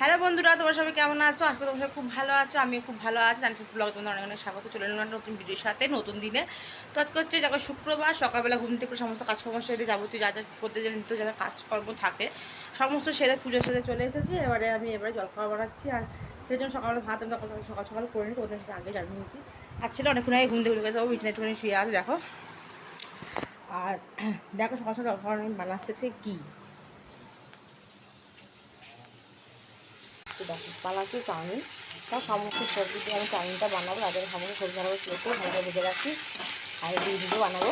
Hello বন্ধুরা, তোমার সবাই কেমন আছো? আজকে তোমার সবাই খুব ভালো আছো আমি খুব ভালো আছি। জানছি ব্লগ তোমাদের অনেক অনেক স্বাগত। চলে এলাম নতুন ভিডিওর সাথে, নতুন দিনে। তো আজকে হচ্ছে যখন শুক্রবার, সকালবেলা ঘুম থেকে সমস্ত কাজকর্ম সেরে যাবতীয় যা যা করতে যে নিত্য যারা কাজকর্ম থাকে, সমস্ত সেরে পুজো সেরে চলে এসেছি। এবারে আমি এবারে জলখাবার বানাচ্ছি আর সেই জন্য সকালবেলা ভাত আমি সকাল সকাল করে নিই ওদের সাথে আগে জানিয়ে নিয়েছি। আর ছেলে অনেকক্ষণ আগে ঘুম থেকে উঠে গেছে একটুখানি শুয়ে আছে, দেখো। আর দেখো সকাল সকাল জলখাবার আমি বানাচ্ছে সে কী তো দেখো বানাচ্ছি চাউমিন। তাও সমস্ত সবজি দিয়ে আমি চাউমিনটা বানাবো তাদের সমস্ত সবজি ভালো করে ভালো ভেজে রাখি আর দিয়ে দিয়ে বানাবো।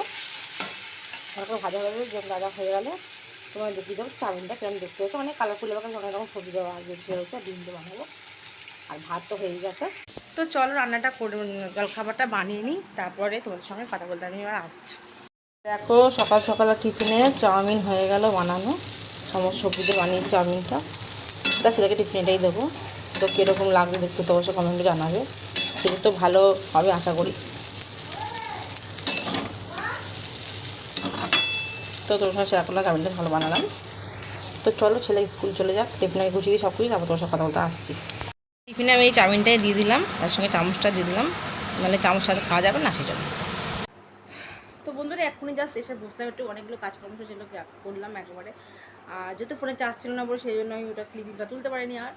ভালো করে ভাজা হয়ে যাবে যেমন ভাজা হয়ে গেলে তোমার দেখিয়ে দেবো চাউমিনটা কেমন দেখতে হচ্ছে অনেক কালারফুল হবে অনেক রকম সবজি দেওয়া বেশি হয়েছে ডিম দিয়ে বানাবো। আর ভাত তো হয়ে গেছে। তো চলো রান্নাটা করে জলখাবারটা বানিয়ে নিই, তারপরে তোমাদের সঙ্গে কথা বলতে আমি এবার আসছি। দেখো, সকাল সকাল টিফিনে চাউমিন হয়ে গেল বানানো। সমস্ত সবজি দিয়ে বানিয়ে চাউমিনটা। তা ছেলেকে টিফিন এটাই দেবো। তো কীরকম লাগবে দেখতে তো অবশ্যই কমেন্টে জানাবে। সেটা তো ভালো হবে আশা করি। তো তোর সঙ্গে শেয়ার করলাম চাউমিনটা ভালো বানালাম। তো চলো ছেলে স্কুল চলে যাক, টিফিনে গুছিয়ে দিই সব কিছু, তারপর তোমার সাথে কথা বলতে আসছি। টিফিনে আমি এই চাউমিনটাই দিয়ে দিলাম, তার সঙ্গে চামচটা দিয়ে দিলাম। নাহলে চামচ সাথে খাওয়া যাবে না, সেটা। তো বন্ধুরা এখনই জাস্ট এসে বসলাম একটু অনেকগুলো কাজকর্ম সেগুলো করলাম একেবারে। আর যেহেতু ফোনে চার্জ ছিল না বলে সেই জন্য আমি ওটা ক্লিপিংটা তুলতে পারিনি আর।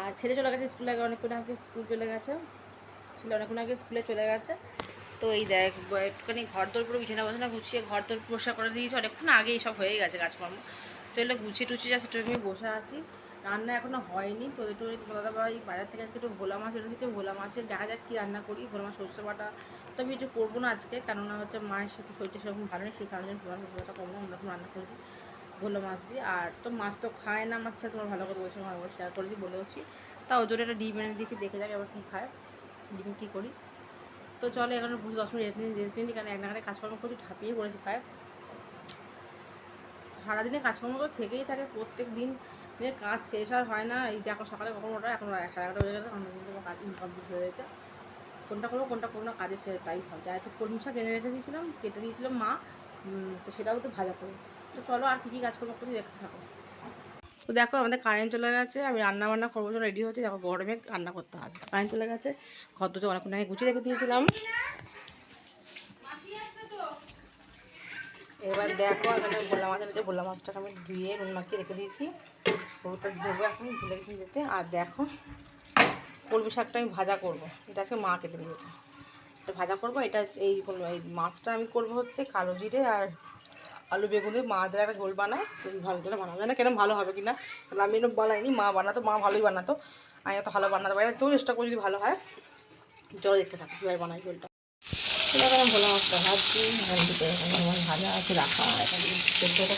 আর ছেলে চলে গেছে স্কুলে আগে, অনেকক্ষণ আগে স্কুল চলে গেছে। ছেলে অনেকক্ষণ আগে স্কুলে চলে গেছে। তো এই দেখ একটুখানি ঘর তোর পুরো বিছানা বসানা গুছিয়ে ঘর তোর পরিষ্কার করে দিয়েছে। অনেকক্ষণ আগে সব হয়ে গেছে কাজকর্ম। তো এগুলো গুছিয়ে টুছিয়ে যাচ্ছে একটু আমি বসে আছি। রান্না এখনও হয়নি। তো একটু দাদা ভাই বাজার থেকে একটু ভোলা মাছ এটা থেকে ভোলা মাছের, দেখা যাক কী রান্না করি। ভোলা মাছ সর্ষে বাটা তো একটু করব না আজকে, কেননা হচ্ছে মায়ের সাথে শরীরটা সেরকম ভালো নেই, সেই কারণে করব আমরা এখন রান্না করব ভোলা মাছ দিয়ে। আর তো মাছ তো খায় না, মাছ তোমার ভালো করে বলছি ভালো করে শেয়ার করেছি বলেওছি তা জন্য একটা ডিম এনে দিয়েছি, দেখে যাক এবার কী খায়, ডিম কী করি। তো চলো, এখানে বসে দশ মিনিট রেস্ট নিই কারণ এক নাগারে কাজকর্ম করছি, ঠাপিয়ে পড়েছি প্রায়। সারাদিনে কাজকর্ম তো থেকেই থাকে, প্রত্যেক দিন কাজ শেষ আর হয় না, এই দেখো সকালে কখন ওটা এখন সাড়ে এগারোটা বেজে গেছে আমার কাজ ইনকমপ্লিট হয়ে গেছে। কোনটা করব কোনটা করব না, কাজের সেটাই হবে আর একটু কলমি শাক এনে রেখে দিয়েছিলাম, কেটে দিয়েছিলাম মা তো সেটাও একটু ভাজা করব তো চলো আর কী কী কাজকর্ম করছি দেখতে থাকো। তো দেখো, আমাদের কারেন্ট চলে গেছে, আমি রান্না বান্না করব জন্য রেডি হচ্ছে। দেখো, গরমে রান্না করতে হবে। কারেন্ট চলে গেছে, ঘর দুটো অনেকক্ষণ আগে গুছিয়ে রেখে দিয়েছিলাম। এবার দেখো, এখানে ভোলা মাছ আছে ভোলা মাছটাকে আমি ধুয়ে নুন মাখিয়ে রেখে দিয়েছি। ওটা ধোবো এখন, ভুলে গেছি যেতে। আর দেখো কলমি শাকটা আমি ভাজা করব। এটা আজকে মা কেটে দিয়েছে। এটা ভাজা করব, এটা এই এই মাছটা আমি করব হচ্ছে কালো জিরে আর আলু বেগুন। দিয়ে মাদের একটা গোল বানায় ভালো করে বানাবো জানি কেন ভালো হবে কিনা আমি এরকম বানাইনি, মা বানাতো, মা ভালোই বানাতো। আমি এত ভালো বানাতে পারি না তো চেষ্টা করি যদি ভালো হয়। জল দেখতে থাকি, কীভাবে বানাই গোলটা। এবার আমি ভোলা মাছটা ভাজা আছে, রাখা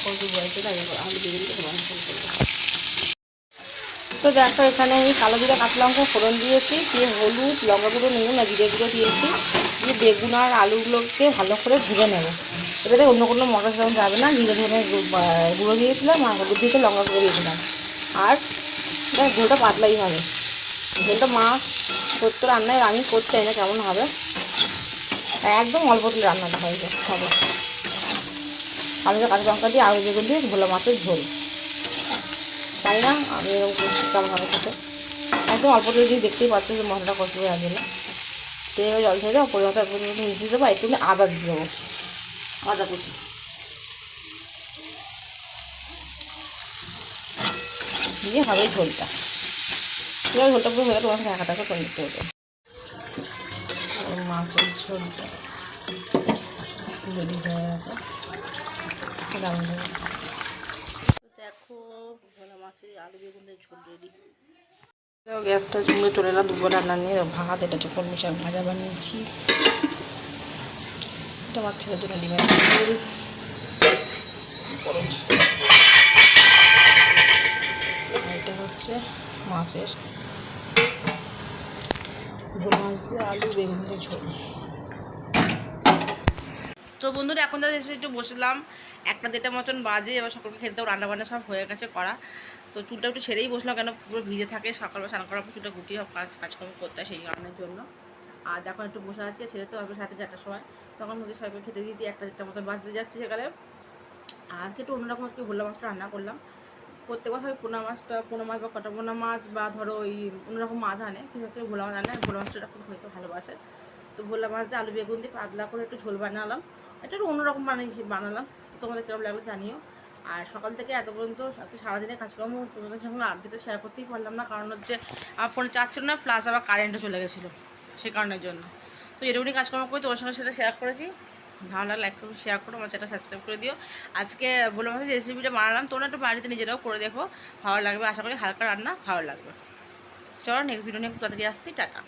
করব আলু বেগুন দিয়ে গরম করে করব তো দেখো, এখানে আমি কালো জিরা, কাঁচা লঙ্কা, ফোড়ন দিয়েছি, দিয়ে হলুদ, লঙ্কা গুঁড়ো, নুন আর জিরে গুঁড়ো দিয়েছি। দিয়ে বেগুন আর আলুগুলোকে ভালো করে ভেজে নেব। এবারে অন্য কোনো মশলা যাবে না, জিরে ধরে গুঁড়ো দিয়েছিলাম আর হলুদ দিয়েছে লঙ্কা গুঁড়ো দিয়েছিলাম। আর ঝোলটা পাতলাই হবে। ঝোলটা মা করতে, রান্নায় আমি করতে চাই না কেমন হবে। একদম অল্প তেলে রান্নাটা হয়ে যায় হবে তো কাঁচা লঙ্কা দিয়ে আলু বেগুন দিয়ে ভোলা মাছের ঝোল। তাই না, আমি এরকম করছি কেমন হবে খেতে একদম অল্প তেলে দিয়ে দেখতেই পাচ্ছি যে মশলাটা কষতে হয়ে গেলে তো এবার জল ছেড়ে দেবো পরিমাণ পরিমাণ মিশিয়ে দেবো একটু আদা দিয়ে দেবো। আদা কুচি। দিয়ে হবে ঝোলটা। এবার ঝোলটা পুরো হয়ে গেলে ঢাকা টাকা করে আর মাছের ঝোলটা। রেডি হয়ে গেছে দারুণ হবে দেখো ভোলা গ্যাসটা চুলে চলে এলাম। দুপুর রান্না নিয়ে ভাত, এটা কলমি শাক ভাজা বানিয়েছি। এটা বাচ্চাদের জন্য ডিমের এটা হচ্ছে মাছের ভোল মাছ দিয়ে আলু, বেগুন দিয়ে ঝোল। তো বন্ধুরা, এখন তাদের এসে একটু বসলাম। একটা দেড়টা মতন বাজে, এবার সকলকে খেতে দাও রান্না বান্না সব হয়ে গেছে করা। তো চুলটা একটু ছেড়েই বসলাম কেন? পুরো ভিজে থাকে, সকালবেলা স্নান করার পর চুলটা গুটিয়ে কাজ, কাজকর্ম করতে হয় সেই কারণের জন্য। আর দেখো, একটু বসে আছি ছেলে তো হবে সাথে চারটার সময়। তখন মধ্যে সবাইকে খেতে দিয়ে দিতে একটা দেড়টা মতন বাজতে যাচ্ছে সেকালে আর একটু অন্যরকম আজকে ভোলা মাছটা রান্না করলাম। প্রত্যেকবার হয় পোনা মাছটা, পোনা মাছ বা কটা পোনা মাছ বা ধরো ওই অন্যরকম মাছ আনে, কিন্তু ভোলা মাছ আনে ভোলা মাছটা খুব হয়তো ভালোবাসে। তো ভোলা মাছ দিয়ে আলু বেগুন দিয়ে পাতলা করে একটু ঝোল বানালাম। এটা একটু অন্যরকম বানিয়েছি, বানালাম। তো তোমাদের কেমন লাগল জানিও। আর সকাল থেকে এত পর্যন্ত আজকে সারাদিনে কাজকর্ম তোমাদের সঙ্গে আড্ডিতে শেয়ার করতেই পারলাম না। কারণ হচ্ছে আমার ফোনে চার্জ ছিল না প্লাস আবার কারেন্টও চলে গেছিল সেই কারণের জন্য। তো এরকমই কাজকর্ম করে তোমার সঙ্গে সেটা শেয়ার করেছি। ভালো লাগলে লাইক করো শেয়ার করো, আমার চ্যানেলটা সাবস্ক্রাইব করে দিও। আজকে বলে মাছের রেসিপিটা বানালাম, তোমরা একটু বাড়িতে নিজেরাও করে দেখো, ভালো লাগবে। আশা করি হালকা রান্না, ভালো লাগবে। চলো নেক্সট ভিডিও নিয়ে তাড়াতাড়ি আসছি, টাটা।